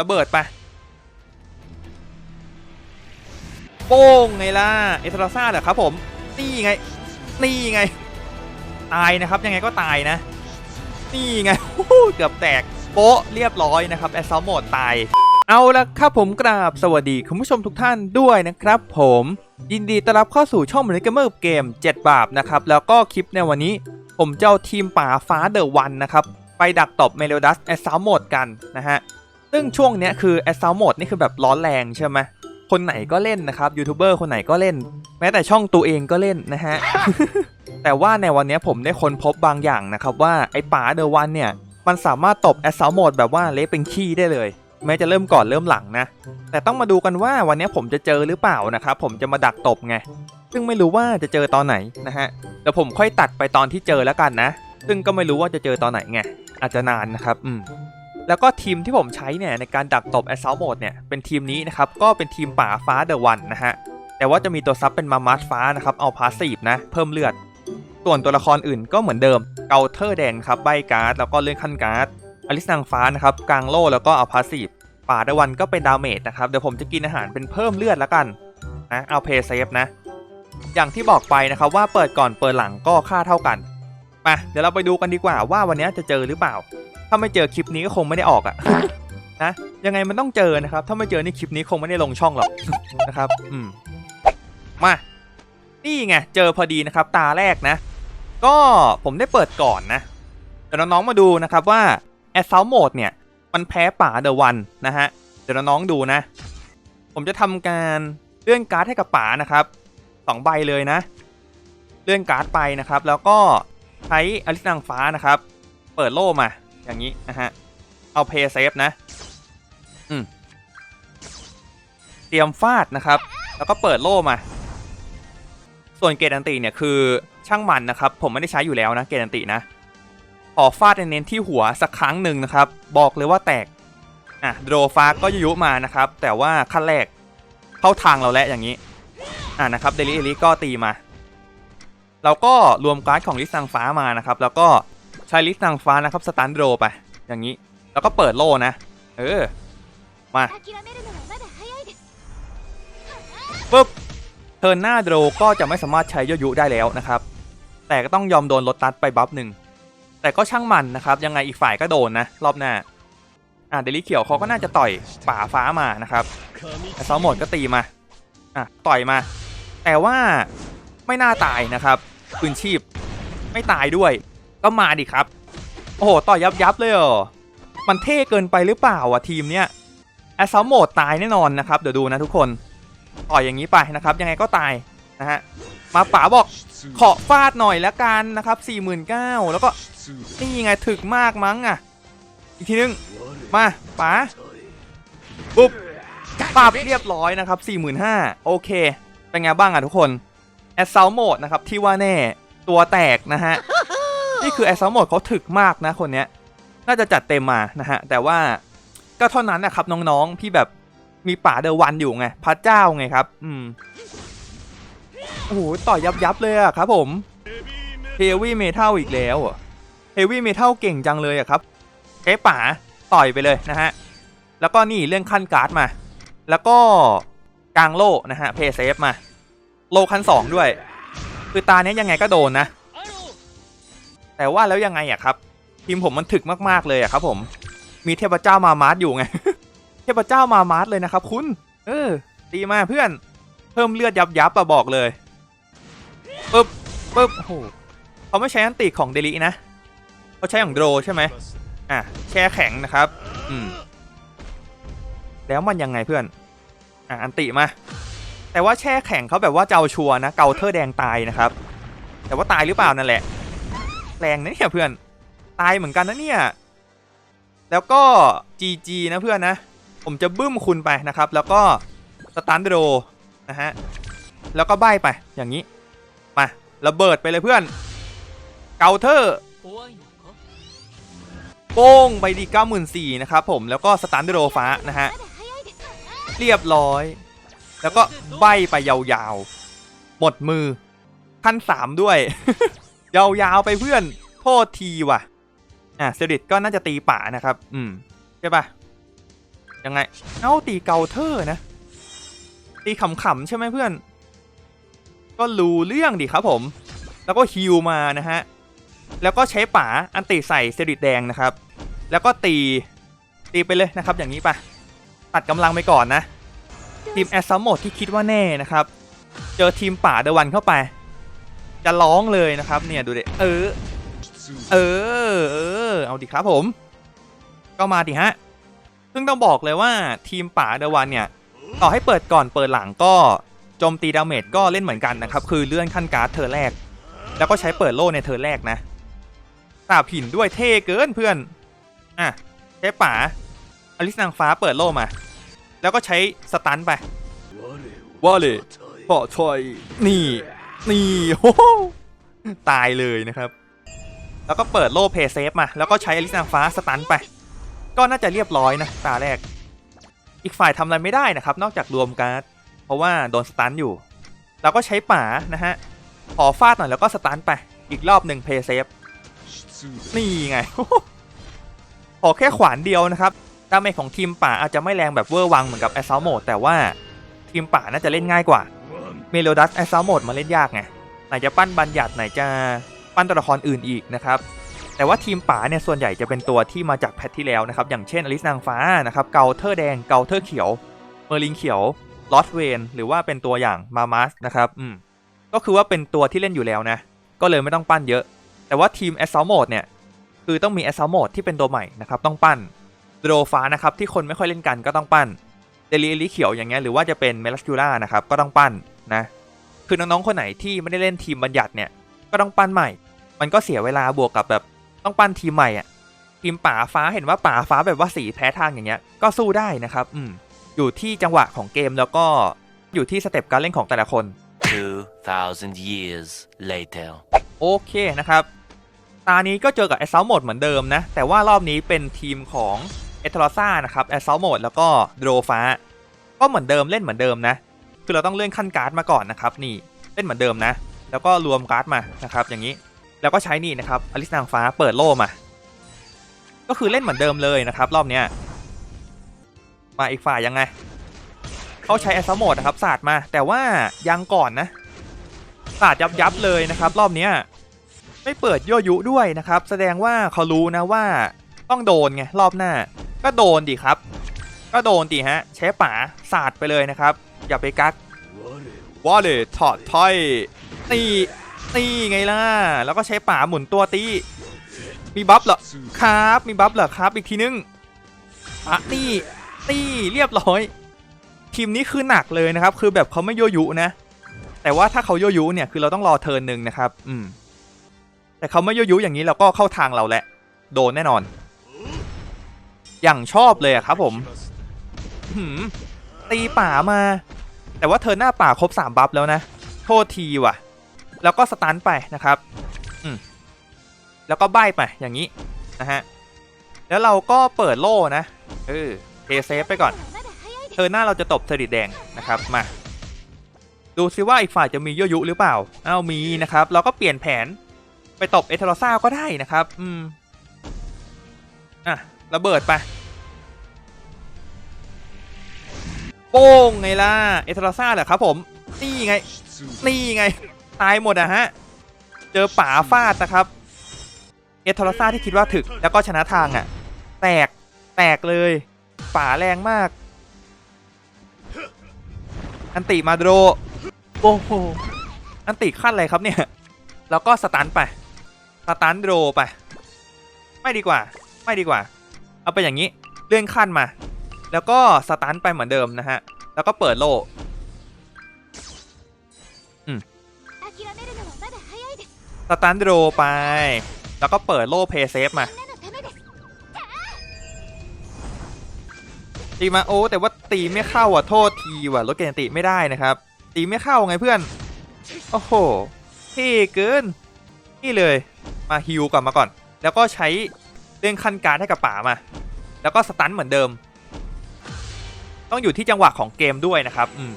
ระเบิดไปโป้งไงล่ะ เอทราซ่าเหรอครับผม นี่ไง นี่ไง ตายนะครับ ยังไงก็ตายนะ นี่ไงเกือบแตกโป๊ะเรียบร้อยนะครับ แอสซอมโหมดตาย เอาละครับผมกราบสวัสดีคุณผู้ชมทุกท่านด้วยนะครับผมยินดีต้อนรับเข้าสู่ช่องม o น y เกมเมอร์เกม 7 บาปนะครับ แล้วก็คลิปในวันนี้ ผมเจ้าทีมป่าฟ้าเดอะวันนะครับ ไปดักตบเมโลดัสแอสซอมโหมดกันนะฮะ ซึ่งช่วงเนี้ยคือแอสซอมโหมดนี่คือแบบร้อนแรงใช่ไหมคนไหนก็เล่นนะครับยูทูบเบอร์คนไหนก็เล่น แม้แต่ช่องตัวเองก็เล่นนะฮะ แต่ว่าในวันนี้ผมได้ค้นพบบางอย่างนะครับว่าไอ้ป่าเดอะวันเนี่ย มันสามารถตบแอสซ l ลโหมดแบบว่าเละเป็นขี้ได้เลย แม้จะเริ่มก่อนเริ่มหลังนะ แต่ต้องมาดูกันว่าวันนี้ผมจะเจอหรือเปล่านะครับ ผมจะมาดักตบไง ซึ่งไม่รู้ว่าจะเจอตอนไหนนะฮะเดี๋ยวผมค่อยตัดไปตอนที่เจอแล้วกันนะ ซึ่งก็ไม่รู้ว่าจะเจอตอนไหนไงอาจจะนานนะครับ อืม แล้วก็ทีมที่ผมใช้เนี่ยในการดักตบแอสซ l ลโหมดเนี่ยเป็นทีมนี้นะครับก็เป็นทีมป่าฟ้าเดอะวันนะฮะแต่ว่าจะมีตัวซับเป็นมามาสฟ้านะครับเอาพาสซีฟนะเพิ่มเลือด ส่วนตัวละครอื่นก็เหมือนเดิมเกาเทอร์แดงครับใบการ์ดแล้วก็เลื่อนขั้นการ์ดอลิสนางฟ้านะครับกลางโล่แล้วก็เอาพาสซีฟป่าเดอะวันก็เป็นดาเมจนะครับเดี๋ยวผมจะกินอาหารเป็นเพิ่มเลือดแล้วกันนะเอาเพย์เซฟนะอย่างที่บอกไปนะครับว่าเปิดก่อนเปิดหลังก็ค่าเท่ากันมาเดี๋ยวเราไปดูกันดีกว่าว่าวันนี้จะเจอหรือเปล่า ถ้าไม่เจอคลิปนี้ก็คงไม่ได้ออกอะนะยังไงมันต้องเจอนะครับ ถ้าไม่เจอนี่คลิปนี้คงไม่ได้ลงช่องหรอกนะครับ อืมมานี่ไงเจอพอดีนะครับ ตาแรกนะ ก็ผมได้เปิดก่อนนะเดี๋ยวน้องๆมาดูนะครับว่า a s s a u l t Mode เนี่ย มันแพ้ป่าเดอะวันนะฮะเดี๋ยวน้องๆดูนะ ผมจะทำการเลื่อนการ์ดให้กับป่านะครับสองใบเลยนะ เลื่อนการ์ดไปนะครับ แล้วก็ใช้อลิสนางฟ้านะครับ เปิดโล่มา อย่างนี้นะฮะ เอาเพย์เซฟนะ อืม เตรียมฟาดนะครับ แล้วก็เปิดโล่มา ส่วนเกตอันติเนี่ยคือช่างมันนะครับ ผมไม่ได้ใช้อยู่แล้วนะเกตอันตินะขอฟาดเน้นที่หัวสักครั้งหนึ่งนะครับ บอกเลยว่าแตก อะโดรฟาก็ยุๆมานะครับ แต่ว่าขั้นแรกเข้าทางเราแล้วอย่างนี้ อะนะครับเดลิเอลิก็ตีมา เราก็รวมการ์ดของลิสนางฟ้ามานะครับ แล้วก็ ชายลิสนางฟ้านะครับสตันโดไป อย่างนี้ แล้วก็เปิดโล่นะ เออ มาปุ๊บเทินหน้าโดก็จะไม่สามารถใช้ยอยุได้แล้วนะครับ แต่ก็ต้องยอมโดนลดตัดไปบัฟหนึ่ง แต่ก็ช่างมันนะครับ ยังไงอีกฝ่ายก็โดนนะ รอบหน้า อะเดลี่เขียวเขาก็น่าจะต่อยป่าฟ้ามานะครับแต่ซอหมดก็ตีมา อะต่อยมา แต่ว่าไม่น่าตายนะครับคืนชีพไม่ตายด้วย ก็มาดิครับ โอ้โห ต่อยับยับๆเลยเหรอ มันเท่เกินไปหรือเปล่าอะทีมเนี้ยแอสซอมโหมดตายแน่นอนนะครับ เดี๋ยวดูนะทุกคน ต่อยอย่างนี้ไปนะครับ ยังไงก็ตายนะฮะ มาป๋าบอกขอฟาดหน่อยแล้วกันนะครับ 49,000แล้วก็นี่ไงถึกมากมั้งอะ อีกทีนึง มาป๋าปุ๊บปราบเรียบร้อยนะครับ 45,000โอเค เป็นไงบ้างอะทุกคนแอสซ l ลโหมดนะครับที่ว่าแน่ตัวแตกนะฮะ นี่คือแอสซ l ลโหมดเขาถึกมากนะคนเนี้ย น่าจะจัดเต็มมานะฮะ แต่ว่าก็เท่านั้นนะครับน้องๆพี่แบบมีป่าเดอวันอยู่ไงพระเจ้าไงครับ อืมโอ้โหต่อยยับยับๆเลยอะครับผมเฮฟวี่เมทัลอีกแล้วเฮฟวี่เมทัลเก่งจังเลยอะครับเจ๊ป่าต่อยไปเลยนะฮะ แล้วก็นี่เรื่องขั้นการ์ดมา แล้วก็กลางโล่นะฮะเพย์เซฟมา โลขั้นสองด้วย คือตาเนี้ยยังไงก็โดนนะ แต่ว่าแล้วยังไงอะครับ ทีมผมมันถึกมากๆเลยอะครับ ผม มีเทพเจ้ามามาร์ทอยู่ไง เทพเจ้ามามาร์ทเลยนะครับ คุณ เออดีมากเพื่อน เพิ่มเลือดยับยับๆอะบอกเลยปึ๊บปึ๊บโอ้โหเขาไม่ใช้อันติของเดลินะเขาใช้ของโดรใช่ไหมอะแช่แข็งนะครับ อืม แล้วมันยังไงเพื่อน อะอันติมา แต่ว่าแช่แข็งเขาแบบว่าเจ้าชัวนะ เกาเทอร์แดงตายนะครับ แต่ว่าตายหรือเปล่านั่นแหละ แรงนะเนี่ยเพื่อนตายเหมือนกันนะเนี่ยแล้วก็ GG นะเพื่อนนะ ผมจะบึ้มคุณไปนะครับ แล้วก็สตันโดนะฮะแล้วก็ใบไปอย่างนี้มาระเบิดไปเลยเพื่อน เกาเทอร์โป้งไปดี94,000นะครับผมแล้วก็สตันโดฟ้านะฮะเรียบร้อย แล้วก็ใบไปยาวๆ หมดมือขั้นสามด้วย ยาวๆไปเพื่อนโทษทีว่ะ อะเซริตก็น่าจะตีป่านะครับ อืมใช่ปะยังไง เอ้าตีเกาเทอร์นะ ตีขำๆใช่ไหมเพื่อน ก็รู้เรื่องดิครับผม แล้วก็ฮิวมานะฮะ แล้วก็ใช้ป่าอันติใส่เซริตแดงนะครับ แล้วก็ตีตีไปเลยนะครับ อย่างนี้ปะตัดกำลังไปก่อนนะทีมแอสซัมโมดที่คิดว่าแน่นะครับ เจอทีมป่าเดอะวันเข้าไป จะร้องเลยนะครับเนี่ยดูดิเออเออเออเอาดิครับผม ก็มาดิฮะ ซึ่งต้องบอกเลยว่าทีมป่าเดอะวันเนี่ย ต่อให้เปิดก่อนเปิดหลังก็โจมตีดาเมจก็เล่นเหมือนกันนะครับ คือเลื่อนขั้นการ์ดเธอแรก แล้วก็ใช้เปิดโล่ในเธอแรกนะตาบหินด้วยเท่เกินเพื่อนอะใช้ป่าอลิสนางฟ้าเปิดโล่มา แล้วก็ใช้สตันไปว่าเลยปอชอยนี่ นี่โอ้โหตายเลยนะครับ แล้วก็เปิดโล่เพย์เซฟมา แล้วก็ใช้อลิสนางฟ้าสตันไป ก็น่าจะเรียบร้อยนะ ตาแรก อีกฝ่ายทำอะไรไม่ได้นะครับ นอกจากรวมการ์ด เพราะว่าโดนสตันอยู่ เราก็ใช้ป่านะฮะ ขอฟาดหน่อยแล้วก็สตันไป อีกรอบหนึ่งเพย์เซฟ นี่ไง ขอแค่ขวานเดียวนะครับดาเมจของทีมป่าอาจจะไม่แรงแบบเวอร์วังเหมือนกับแอสซ l ลโมดแต่ว่าทีมป่าน่าจะเล่นง่ายกว่า เมโลดัสแอสซ l ลโหมดมาเล่นยากไงไหนจะปั้นบัญญัติไหนจะปั้นตัวละครอื่นอีกนะครับแต่ว่าทีมป่าเนี่ยส่วนใหญ่จะเป็นตัวที่มาจากแพทที่แล้วนะครับอย่างเช่นอลิสนางฟ้านะครับเกาเทอร์แดงเกาเทอร์เขียวเมอร์ลิงเขียวลอสเวนหรือว่าเป็นตัวอย่างมามัสนะครับอืมก็คือว่าเป็นตัวที่เล่นอยู่แล้วนะ ก็เลยไม่ต้องปั้นเยอะ แต่ว่าทีมแอสซ l ลโหมดเนี่ยคือต้องมีแอสซ l ลโหมดที่เป็นตัวใหม่นะครับต้องปั้นโดรฟ้านะครับที่คนไม่ค่อยเล่นกันก็ต้องปั้นเดลิลิเขียวอย่างเงี้ยหรือว่าจะเป็นเมลัสคิล่านะครับก็ต้องปั้น นะคือน้องๆคนไหนที่ไม่ได้เล่นทีมบัญญัติเนี่ยก็ต้องปั้นใหม่ มันก็เสียเวลาบวกกับแบบต้องปั้นทีมใหม่อะทีมป่าฟ้าเห็นว่าป่าฟ้าแบบว่าสีแพ้ทางอย่างเงี้ยก็สู้ได้นะครับอืมอยู่ที่จังหวะของเกมแล้วก็อยู่ที่สเต็ปการเล่นของแต่ละคน 2,000 years later. โอเคนะครับ ตานี้ก็เจอกับแอสซ l ลโหมดเหมือนเดิมนะ แต่ว่ารอบนี้เป็นทีมของเอทรอซ่านะครับแอสซ l ลโหมดแล้วก็โดรฟ้า ก็เหมือนเดิมเล่นเหมือนเดิมนะ คือเราต้องเลื่อนขั้นการ์ดมาก่อนนะครับนี่เล่นเหมือนเดิมนะ แล้วก็รวมการ์ดมานะครับอย่างนี้แล้วก็ใช้นี่นะครับอลิสนางฟ้าเปิดโล่มา ก็คือเล่นเหมือนเดิมเลยนะครับรอบเนี้ยมาอีกฝ่ายยังไงเขาใช้แอสซ l ลโหมดนะครับศาสตร์มา แต่ว่ายังก่อนนะศาสาดยับยับเลยนะครับ รอบเนี้ยไม่เปิดยั่วยุด้วยนะครับ แสดงว่าเขารู้นะว่าต้องโดนไงรอบหน้า ก็โดนดิครับ ก็โดนดิฮะใช้ป๋าศาสาดไปเลยนะครับ อย่าไปกักวอลเลยถอดถ้อยตีตีไงล่ะ แล้วก็ใช้ป๋าหมุนตัวตี มีบัฟเหรอครับ มีบัฟเหรอครับอีกทีนึงอะนี่นี่เรียบร้อย ทีมนี้คือหนักเลยนะครับ คือแบบเขาไม่ยั่วยุนะ แต่ว่าถ้าเขายั่วยุเนี่ยคือเราต้องรอเทิร์นหนึ่งนะครับ อืม แต่เขาไม่ยั่วยุอย่างนี้เราก็เข้าทางเราแหละ โดนแน่นอน อย่างชอบเลยอะครับผมหืมตีป่ามา แต่ว่าเธอหน้าป่าครบ 3 บัฟแล้วนะ โทษทีว่ะ แล้วก็สตันไปนะครับอืมแล้วก็ใบไปอย่างนี้นะฮะ แล้วเราก็เปิดโล่นะ เออเทเซฟไปก่อน เธอหน้าเราจะตบสลิดแดงนะครับมา ดูซิว่าอีกฝ่ายจะมียั่วยุหรือเปล่า อ้าวมีนะครับ เราก็เปลี่ยนแผนไปตบเอเทอร์ซ่าก็ได้นะครับ อืม อะระเบิดไป โป้งไงล่ะ เอเทโรซ่าเหรอครับผม นี่ไง นี่ไง ตายหมดอะฮะ เจอป่าฟาดนะครับ เอเทโรซ่าที่คิดว่าถึก แล้วก็ชนะทางอะแตก แตกเลย ป่าแรงมาก อันติมาโดรโอ้โห อันติขั้นอะไรครับเนี่ย แล้วก็สตันไป สตันโดรไป ไม่ดีกว่า ไม่ดีกว่า เอาไปอย่างนี้ เลื่อนขั้นมา แล้วก็สตันไปเหมือนเดิมนะฮะ แล้วก็เปิดโล่สตันโดไป แล้วก็เปิดโล่เพย์เซฟมาตีมาโอ้แต่ว่าตีไม่เข้าอะโทษทีว่ะลดเกณฑ์ติไม่ได้นะครับ ตีไม่เข้าไงเพื่อน โอ้โหเท่เกิน นี่เลยมาฮิวก่อนมาก่อน แล้วก็ใช้เรื่องคันการให้กับป่ามา แล้วก็สตันเหมือนเดิม ต้องอยู่ที่จังหวะของเกมด้วยนะครับอืม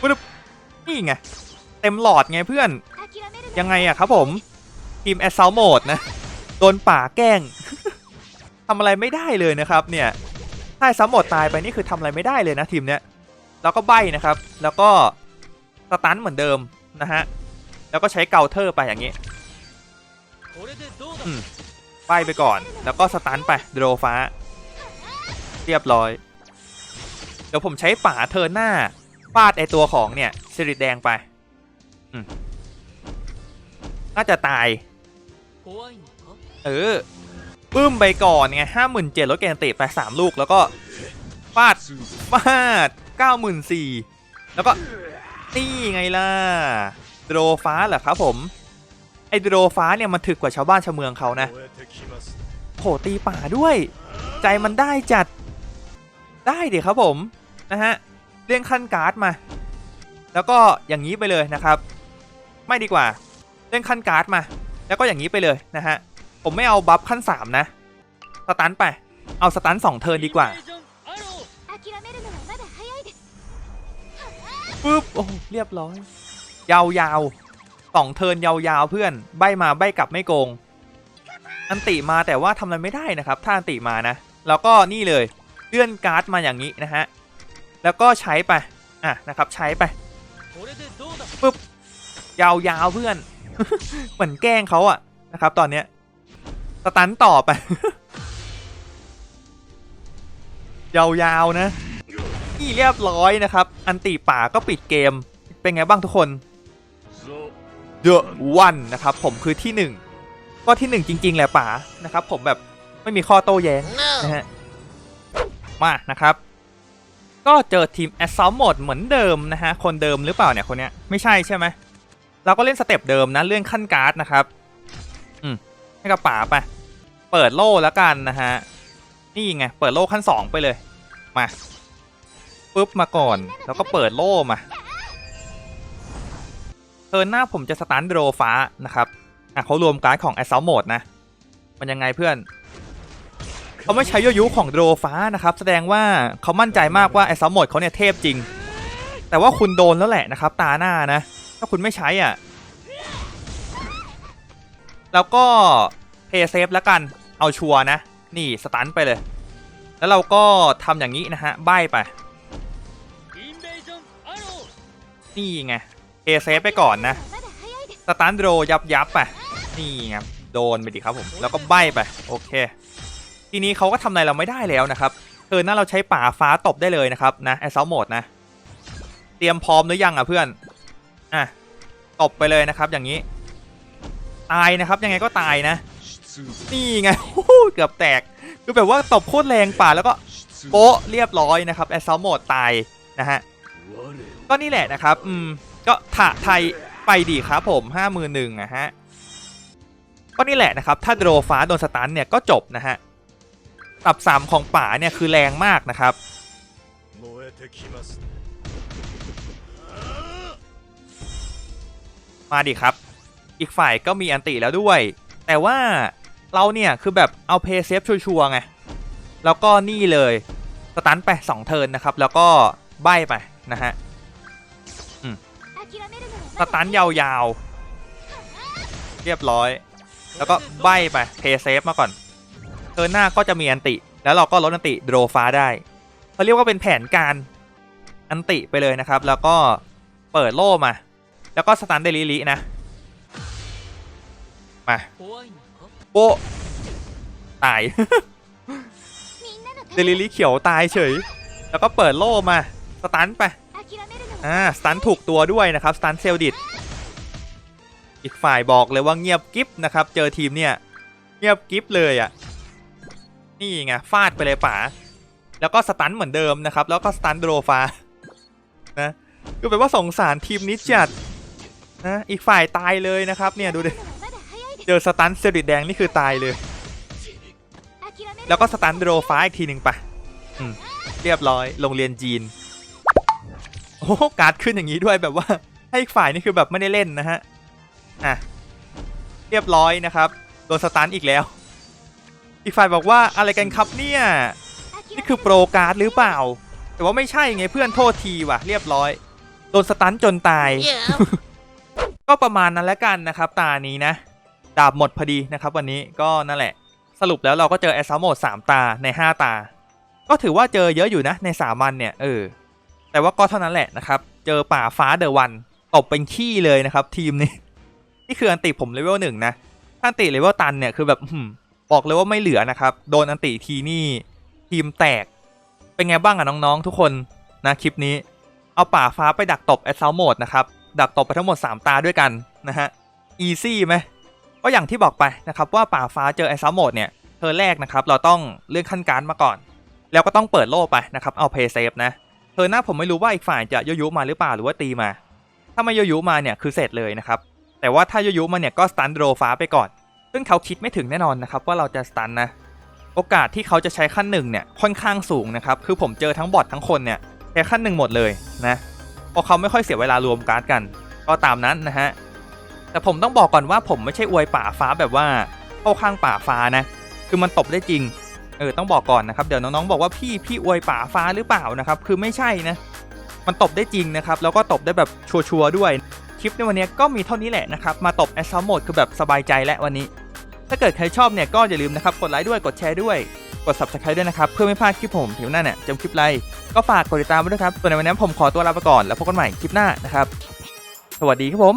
ปุ๊บนี่ไง เต็มหลอดไงเพื่อน ยังไงอะครับผม ทีมแอสซัลโหมดนะ โดนป่าแกล้งทำอะไรไม่ได้เลยนะครับ เนี่ยถ้าซัมหมดตายไปนี่คือทำอะไรไม่ได้เลยนะทีมเนี้ยแล้วก็ใบนะครับ แล้วก็สตันเหมือนเดิมนะฮะ แล้วก็ใช้เกาเทอร์ไปอย่างนี้ใบไปก่อน แล้วก็สตันไปโดรฟ้า เรียบร้อย เดี๋ยวผมใช้ป่าเทินหน้าฟาดไอตัวของเนี่ยสิริแดงไปน่าจะตาย เออปึ้มไปก่อนไงห้าหมื่นเจ็ดลดเกณฑ์ติไปสามลูกแล้วก็ฟาดฟาดเก้าหมื่นสี่แล้วก็นี่ไงล่ะโดรฟ้าเหรอครับผม ไอโดรฟ้าเนี่ยมันถึกกว่าชาวบ้านชาวเมืองเขานะโหตีป่าด้วย ใจมันได้จัด ได้ดีครับผมนะฮะเลื่อนขั้นการ์ดมา แล้วก็อย่างนี้ไปเลยนะครับ ไม่ดีกว่าเลื่อนขั้นการ์ดมา แล้วก็อย่างนี้ไปเลยนะฮะผมไม่เอาบัฟขั้น 3 นะสตันไปเอาสตันสองเทินดีกว่าปึ๊บโอ้เรียบร้อย ยาวยาวสองเทินยาวยาวเพื่อนใบมาใบกลับไม่โกง อันติมาแต่ว่าทำอะไรไม่ได้นะครับ ถ้าอันติมานะ แล้วก็นี่เลย เลื่อนการ์ดมาอย่างนี้นะฮะ แล้วก็ใช้ไป อะนะครับใช้ไปปึ๊บยาวๆเพื่อน เหมือนแกล้งเขาอะนะครับ ตอนเนี้ยสตันต่อไป ยาวๆนะนี่เรียบร้อยนะครับ อันติป่าก็ปิดเกม เป็นไงบ้างทุกคน The One นะครับ ผมคือที่หนึ่งก็ที่หนึ่งจริง ๆ แหละป่านะครับ ผมแบบไม่มีข้อโต้แย้งนะฮะ มานะครับก็เจอทีม Assault Mode เหมือนเดิมนะฮะ คนเดิมหรือเปล่าเนี่ยคนเนี้ยไม่ใช่ใช่ไหม เราก็เล่นสเต็ปเดิมนะ เลื่อนขั้นการ์ดนะครับ อืม ให้กับป่าไป เปิดโล่แล้วกันนะฮะ นี่ไง เปิดโล่ขั้นสองไปเลย มาปุ๊บมาก่อน แล้วก็เปิดโล่มาเทิร์นหน้าผมจะสตันโดรฟ้านะครับ อะเขารวมการ์ดของ Assault Mode นะ มันยังไงเพื่อน เขาไม่ใช้โยยุของโดฟ้านะครับแสดงว่าเขามั่นใจมากว่าไอ้ซัมหมดเขาเนี่ยเทพจริง แต่ว่าคุณโดนแล้วแหละนะครับ ตาหน้านะ ถ้าคุณไม่ใช้อะ แล้วก็เพย์เซฟแล้วกันเอาชัวนะ นี่สตันไปเลย แล้วเราก็ทำอย่างนี้นะฮะใบไป นี่ไงเพย์เซฟไปก่อนนะสตันโดยับยับไปนี่ไงโดนไปดิครับผมแล้วก็ใบไปโอเค ทีนี้เขาก็ทำอะไรเราไม่ได้แล้วนะครับเทิร์นหน้าเราใช้ป่าฟ้าตบได้เลยนะครับนะแอสซอลโหมดนะ เตรียมพร้อมหรือยังอะเพื่อนอะตบไปเลยนะครับ อย่างนี้ ตายนะครับยังไงก็ตายนะ นี่ไงเกือบแตกคือแบบว่าตบโคตรแรงป่าแล้วก็โป๊ะเรียบร้อยนะครับแอสซอลโหมดตายนะฮะก็นี่แหละนะครับ อืม ก็ถะไทยไปดีครับผมห้ามือหนึ่งนะฮะ ก็นี่แหละนะครับ ถ้าโดรฟ้าโดนสตันเนี่ยก็จบนะฮะ ตับสามของป่าเนี่ยคือแรงมากนะครับ มาดิครับ อีกฝ่ายก็มีอันติแล้วด้วย แต่ว่าเราเนี่ยคือแบบเอาเพย์เซฟชัวร์ไง แล้วก็นี่เลยสตันไปสองเทินนะครับ แล้วก็ใบไปนะฮะสตันยาวๆ เรียบร้อย แล้วก็ใบไปเพย์เซฟมาก่อน เทิร์นหน้าก็จะมีอันติ แล้วเราก็ลดอันติโดรฟ้าได้เขาเรียกว่าเป็นแผนการอันติไปเลยนะครับ แล้วก็เปิดโล่มา แล้วก็สตันเดลิลินะ มาโบตายเดลิลิเขียวตายเฉย แล้วก็เปิดโล่มา สตันไปอ่าสตันถูกตัวด้วยนะครับสตันเซลดิตอีกฝ่ายบอกเลยว่าเงียบกิฟนะครับ เจอทีมเนี่ย เงียบกิฟเลยอะ่ะ นี่ไงฟาดไปเลยป๋าแล้วก็สตันเหมือนเดิมนะครับ แล้วก็สตันโดรฟานะก็แปลว่าสงสารทีมนี้จัดนะอีกฝ่ายตายเลยนะครับเนี่ยดูดิเจอสตันเซริดแดงนี่คือตายเลย แล้วก็สตันโดรฟาอีกทีหนึ่งปะเรียบร้อยโรงเรียนจีนโอ้การ์ดขึ้นอย่างนี้ด้วยแบบว่า ให้อีกฝ่ายนี่คือแบบไม่ได้เล่นนะฮะอะเรียบร้อยนะครับโดนสตันอีกแล้ว อีกฝ่ายบอกว่าอะไรกันครับเนี่ย諦めนี่คือโปรการ์ดหรือเปล่า แต่ว่าไม่ใช่ไงเพื่อนโทษทีว่ะ เรียบร้อย โดนสตันจนตาย ก็ประมาณนั้นแล้วกันนะครับ ตานี้นะ ดาบหมดพอดีนะครับ วันนี้ก็นั่นแหละ สรุปแล้วเราก็เจอแอสซัมโหมด3ตาใน 5 ตา ก็ถือว่าเจอเยอะอยู่นะ ในสามันเนี่ยเออ แต่ว่าก็เท่านั้นแหละนะครับ เจอป่าฟ้าเดอะวันตบเป็นขี้เลยนะครับ ทีมนี้ นี่คืออันติผมเลเวลหนึ่งนะถ้าอันติเลเวลตันเนี่ยคือแบบอื้อหือ บอกเลยว่าไม่เหลือนะครับ โดนอันติทีนี่ทีมแตก เป็นไงบ้างอะน้องๆทุกคนนะคลิปนี้ เอาป่าฟ้าไปดักตบแอสซัลโหมดนะครับ ดักตบไปทั้งหมด 3 ตาด้วยกันนะฮะอีซี่ไหมก็อย่างที่บอกไปนะครับว่าป่าฟ้าเจอแอสซัลโหมดเนี่ยเธอแรกนะครับเราต้องเลื่อนขั้นการมาก่อน แล้วก็ต้องเปิดโล่ไปนะครับเอาเพย์เซฟนะเธอหน้าผมไม่รู้ว่าอีกฝ่ายจะโยยุมาหรือเปล่าหรือว่าตีมา ถ้าไม่โยยุมาเนี่ยคือเสร็จเลยนะครับแต่ว่าถ้าโยยุมาเนี่ยก็สตันโดรฟ้าไปก่อน ซึ่งเขาคิดไม่ถึงแน่นอนนะครับว่าเราจะสตันนะโอกาสที่เขาจะใช้ขั้นหนึ่งเนี่ยค่อนข้างสูงนะครับคือผมเจอทั้งบอททั้งคนเนี่ยแค่ขั้นหนึ่งหมดเลยนะเพราะเขาไม่ค่อยเสียเวลารวมการ์ดกัน ก็ตามนั้นนะฮะแต่ผมต้องบอกก่อนว่าผมไม่ใช่อวยป่าฟ้าแบบว่าเข้าข้างป่าฟ้านะ คือมันตบได้จริงเออต้องบอกก่อนนะครับเดี๋ยวน้องๆบอกว่าพี่พี่อวยป่าฟ้าหรือเปล่านะครับคือไม่ใช่นะมันตบได้จริงนะครับแล้วก็ตบได้แบบชัวร์ๆด้วยคลิปในวันนี้ก็มีเท่านี้แหละนะครับมาตบแอสซัมโหมดคือแบบสบายใจและวันนี้ ถ้าเกิดใครชอบเนี่ยก็อย่าลืมนะครับกดไลค์ด้วยกดแชร์ด้วยกด subscribe ด้วยนะครับ เพื่อไม่พลาดคลิปผมผิวหน้าเนี่ยจำคลิปไรก็ฝากกดติดตามไว้ด้วยครับส่วนในวันนี้ผมขอตัวลาไปก่อนแล้วพบกันใหม่คลิปหน้านะครับ สวัสดีครับผม